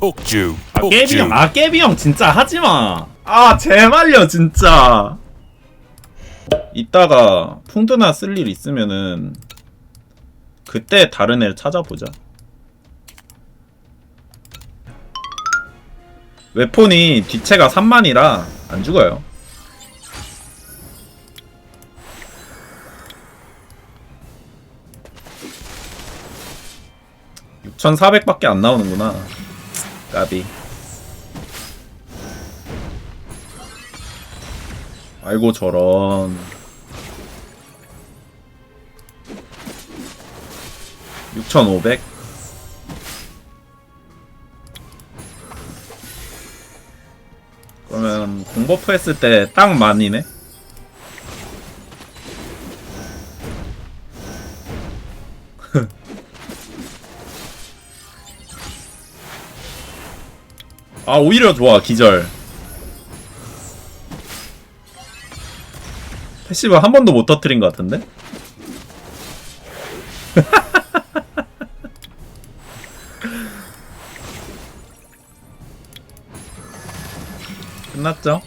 폭주 아 깨비 형, 아 깨비 형 진짜 하지 마. 아 제발요 진짜. 이따가 풍드나 쓸 일 있으면은 그때 다른 애 찾아보자. 웨폰이 뒤체가 3만이라 안 죽어요. (6,400) 밖에 안 나오는구나 까비. 아이고 저런. 6,500 그러면 공버프 했을 때 딱 만이네 아 오히려 좋아 기절 패시브 한 번도 못 터트린 것 같은데? 끝났죠?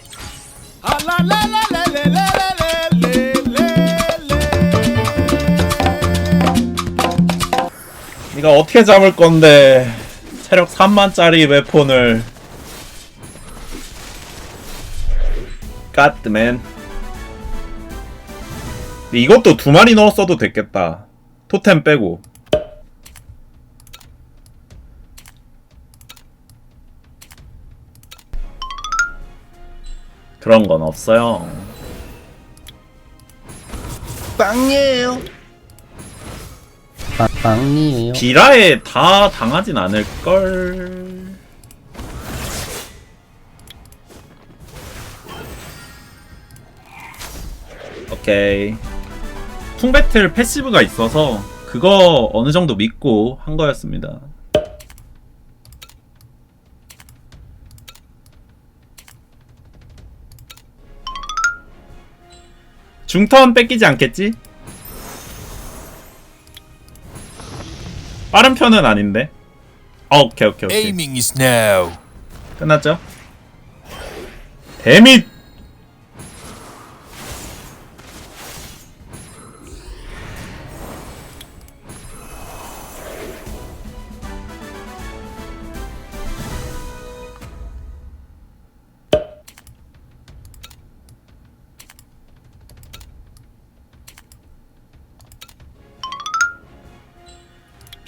네가 어떻게 잡을 건데 체력 3만짜리 웨폰을 근데 이것도 두 마리 넣었어도 됐겠다. 토템 빼고. 그런 건 없어요. 빵이에요. 빵, 빵이에요. 비라에 다 당하진 않을걸 오케이 풍배틀 패시브가 있어서 그거 어느 정도 믿고 한 거였습니다 중턴 뺏기지 않겠지? 빠른 편은 아닌데. 어, 오케이 오케이 오케이. aiming is now 끝났죠? 데밋.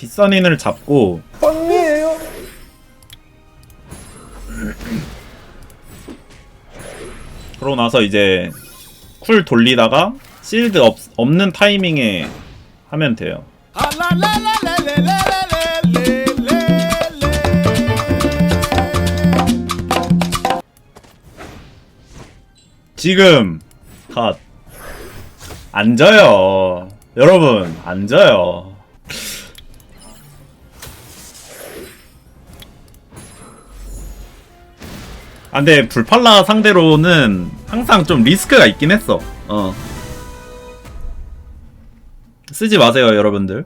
빗선인을 잡고 빵이에요. 그러고 나서 이제 쿨 돌리다가 실드 없, 없는 타이밍에 하면 돼요. 지금 컷 앉아요. 여러분 앉아요. 아, 근데 불팔라 상대로는 항상 좀 리스크가 있긴 했어. 어. 쓰지 마세요, 여러분들.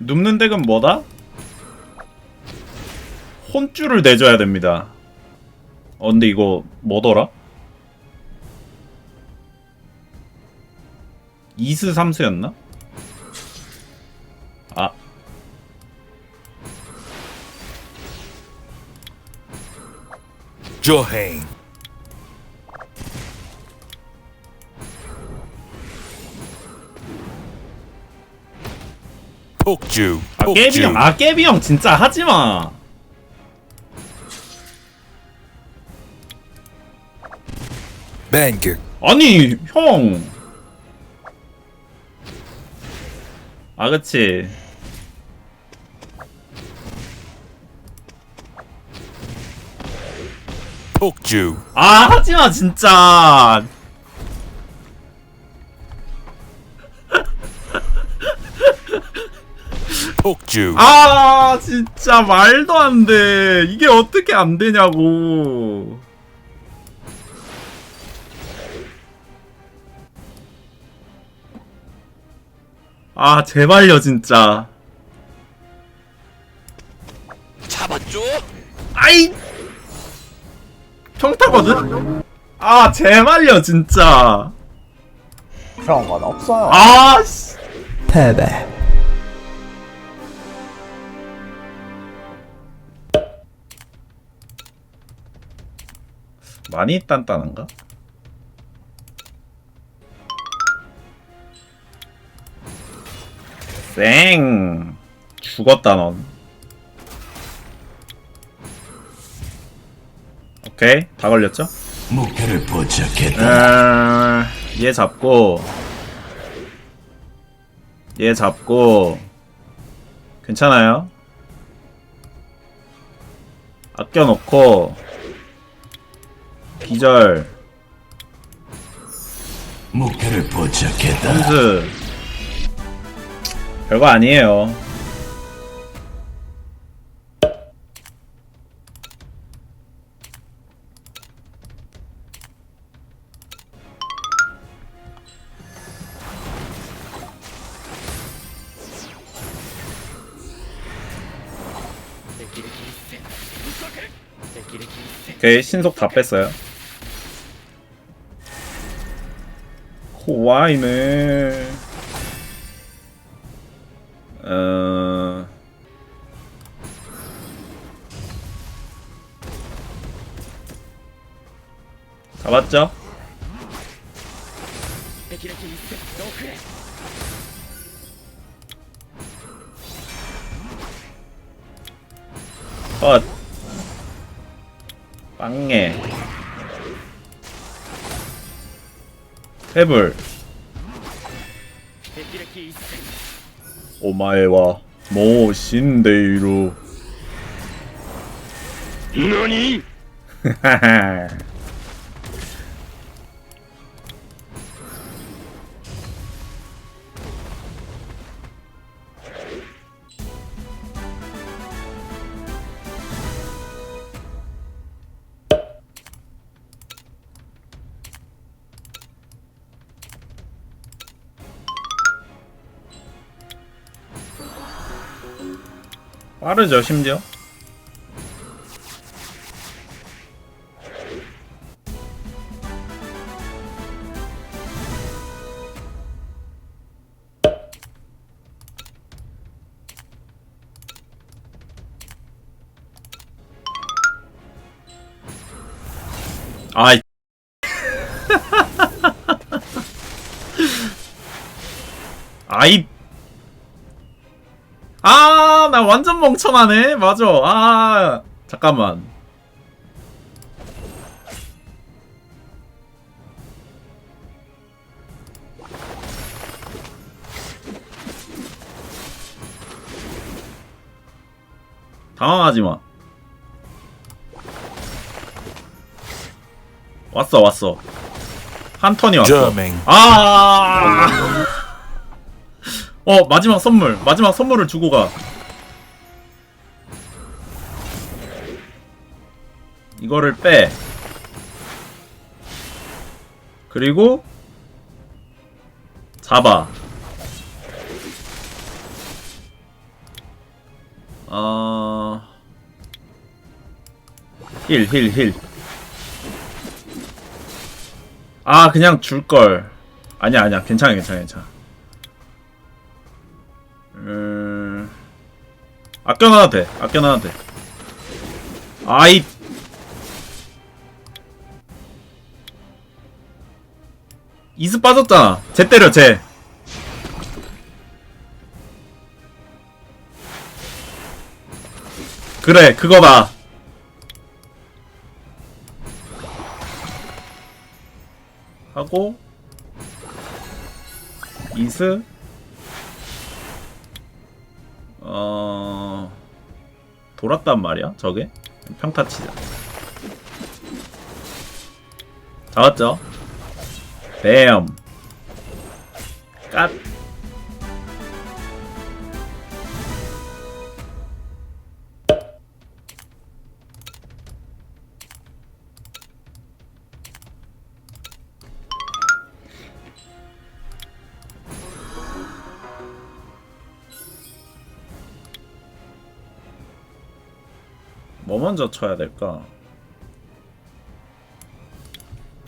눕는 덱은 뭐다? 혼줄을 내줘야 됩니다. 어, 근데 이거 뭐더라? 이스 삼수였나? 아 조행 폭주 아, 깨비 폭주 형, 아 깨비 형 진짜 하지 마. 뱅극 아니 형. 아 그치. 폭주 아 하지 마 진짜. 폭주 아 진짜 말도 안 돼. 이게 어떻게 안 되냐고. 아 제발요 진짜 잡았죠? 아이 평타거든? 아 제발요 진짜 그런 건 없어요. 아씨 패배. 많이 단단한가? 쌩 죽었다 넌 오케이 다 걸렸죠? 목표를 포착했다. 아, 얘 잡고 얘 잡고 괜찮아요? 아껴놓고 기절 목표를 포착했다. 홈즈 별거 아니에요. 오케이 신속 다 뺐어요. 호와이네 잡았죠? 컷 빵해 해불 오마에와 모신데이루 너니? 빠르죠 심지어? 아이. 아이. 아, 나 완전 멍청하네. 맞아. 아, 잠깐만. 당황하지 마. 왔어, 왔어. 한 턴이 왔어. 아! 어 마지막 선물 마지막 선물을 주고 가 이거를 빼 그리고 잡아 어... 힐, 힐, 힐. 아, 그냥 줄걸. 아니야, 아니야. 괜찮아, 괜찮아, 괜찮아. 음... 아껴놔도 돼. 아껴놔도 돼. 아이. 이스 빠졌잖아. 쟤 때려, 쟤. 그래, 그거다. 하고 이스 어 돌았단 말이야 저게 평타 치자 잡았죠 뱀. 깝. 뭐 먼저 쳐야 될까?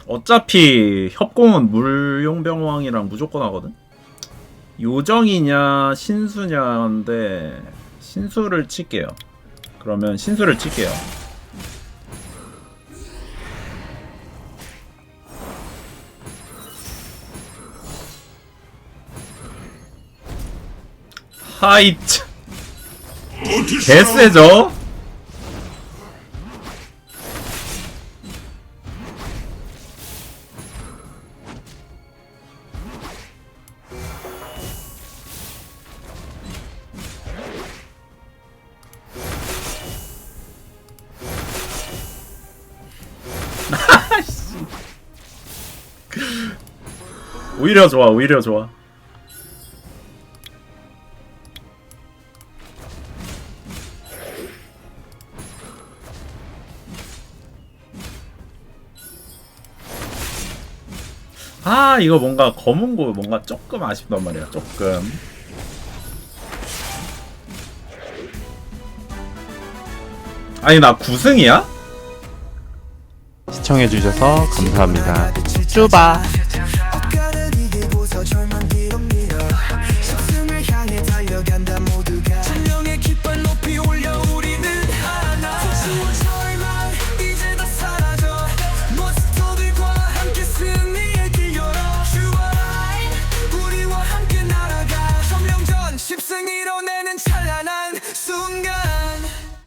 어차피 협공은 물용병왕이랑 무조건 하거든? 요정이냐 신수냐인데 신수를 칠게요 그러면 신수를 칠게요 하이트 개쎄죠? 오히려 좋아 오히려 좋아 아 이거 뭔가 검은 거 뭔가 조금 아쉽단 말이야 조금 아니 나 9승이야? 시청해주셔서 감사합니다. 쭈바.